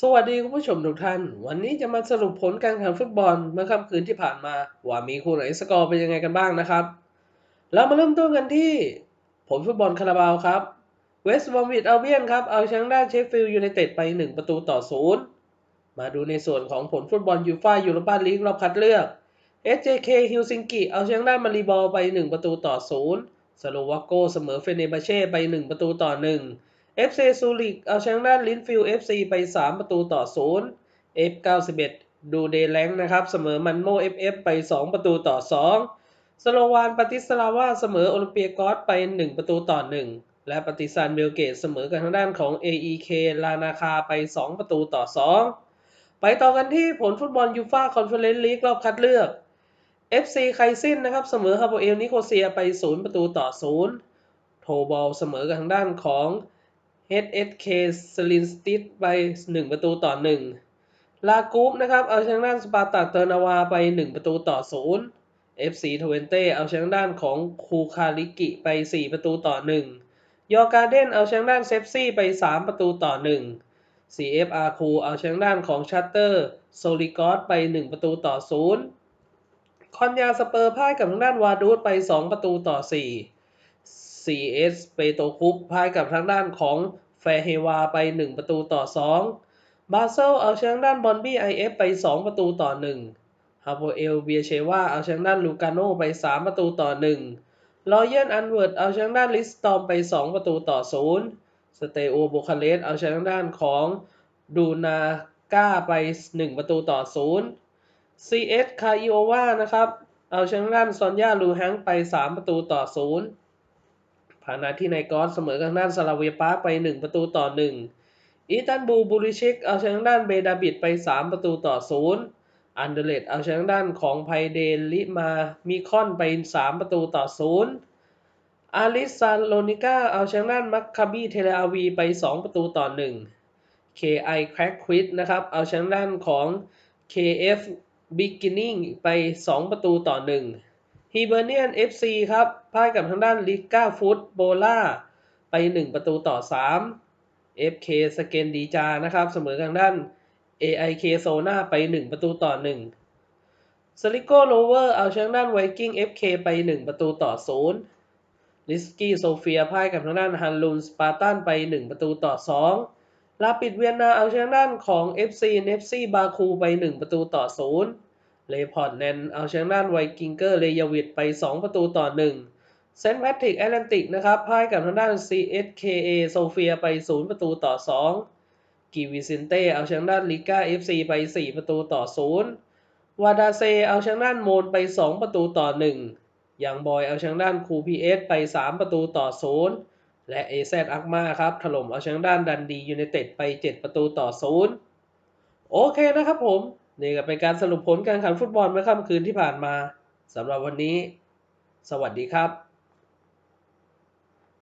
สวัสดีคุณผู้ชมทุกท่าน วันนี้จะมาสรุปผลการแข่งขันฟุตบอลเมื่อค่ำคืนที่ผ่านมา ว่ามีคู่ไหนสกอร์เป็นยังไงกันบ้างนะครับ เรามาเริ่มต้นกันที่ ผลฟุตบอลคาราบาวครับเวสต์บอมวิดเอัลเบียนครับ เอาชนะด้านเชฟฟิลด์ยูไนเต็ดไป 1 ประตูต่อศูนย์มาดูในส่วนของผลฟุตบอลยูฟ่ายูโรปาลีกรอบคัดเลือก SJK ฮิลซิงกิเอาชนะด้านมารีบอลไป 1 ประตูต่อศูนย์สโลวาโกเสมอเฟเนบาเช่ไป 1 ประตูต่อ1 FC ซูริกเอาชนะด้านลินฟิล FC ไป 3 ประตูต่อ 0 F91 ดูเดแลงนะครับ เสมอมันโม FF ไป 2 ประตูต่อ 2 สโลวานปฏิสลาวาเสมอโอลิมเปียกอสไป 1 ประตูต่อ 1 และปฏิซานเบลเกตเสมอกับทางด้านของ AEK ลานาคาไป 2 ประตูต่อ 2 ไปต่อกันที่ผลฟุตบอลยูฟ่าคอนเฟอเรนซ์ลีกรอบคัดเลือก FC ไคซินนะครับ เสมอฮาโบเอลนิโคเซียไป 0 ประตูต่อ 0 โทบอลเสมอกับทางด้านของ HSK สลินสติดไป 1 ประตูต่อ 1 ลากูปนะครับเอาชนะด้านสปาร์ตาเตอร์นาวาไป 1 ประตูต่อ 0 FC ทเวนเต้เอาชนะด้านของคูคาริกิไป 4 ประตูต่อ 1 ยอการ์เดนเอาชนะด้านเซฟซี่ไป 3 ประตูต่อ 1 CFR คูเอาชนะด้านของชัตเตอร์โซลิกอสไป 1 ประตูต่อ 0 คอนยาสเปอร์พ่ายกับทางด้านวาดูดไป 2 ประตูต่อ 4 CS เปโตคุปพ่ายกับทางด้านของ แฟเฮวาไป 1 ประตูต่อ 2 บาเซลเอาชนะด้านบอนบี้ไอเอฟไป 2 ประตูต่อ 1 ฮาโบเอลเบียเชวาเอาชนะด้านลูกาโนไป 3 ประตูต่อ 1 รอยัลอันเวิร์ดเอาชนะด้านลิสตอมไป 2 ประตูต่อ 0 สเตโอโบคาเลสเอาชนะด้านของดูนาก้าไป 1 ประตูต่อ 0 CS คาอิโอวานะครับ เอาชนะด้านซอนยาลูแฮงไป 3 ประตูต่อ 0 ผ่านนาที่ในกอสเสมอกับด้านซาลาเวียปาไป 1 ประตูต่อ 1อีตันบูบูริชิกเอาชนะด้านเบดาบิดไป 3 ประตูต่อ 0 อันเดเลตเอาชนะด้านของไพเดนลิมามีคอนไป 3 ประตูต่อ 0 อาริสซาโลนิก้าเอาชนะด้านมัคคาบีเทเลอาวีไป 2 ประตูต่อ 1 KI Crack Quit นะครับเอาชนะด้านของ KF Beginning ไป 2 ประตูต่อ 1 h i b e r n i a n FC ครับพ่ายกับทางด้านลิก้าฟุตโบล่าไป 1 ประตูต่อ 3 FK สเกนดีจานะครับเสมอทางด้าน AIK โซนาไป 1 ประตูต่อ 1 สลิโกโลเวอร์เอาชนะด้านไวกิ้ง FK ไป 1 ประตูต่อ 0 ลิสกี้โซเฟียพ่ายกับทางด้านฮันลูนสปาร์ตันไป 1 ประตูต่อ 2 ลาปิดเวียนนาเอาชนะด้านของ FC เนฟซีบาคูไป 1 ประตูต่อ 0 เลพอร์ตแนนเอาชนะด้านไวกิงเกอร์ เลยาวิดไป 2 ประตูต่อ 1 เซนต์แพทริกแอตแลนติกนะครับพ่ายกับทางด้าน CSKA โซเฟียไป 0 ประตูต่อ 2 กีวิซินเต้เอาชนะด้านลิก้า FC ไป 4 ประตูต่อ 0 วาดาเซเอาชนะด้านโมนไป 2 ประตูต่อ 1 ยังบอยเอาชนะด้านคูพีเอสไป 3 ประตูต่อ 0 และ AZ อักมาครับถล่มเอาชนะด้านดันดียูไนเต็ดไป 7 ประตูต่อ 0 โอเคนะครับผม นี่ก็เป็นการสรุปผลการแข่งขันฟุตบอลเมื่อค่ำคืนที่ผ่านมาสำหรับวันนี้ สวัสดีครับ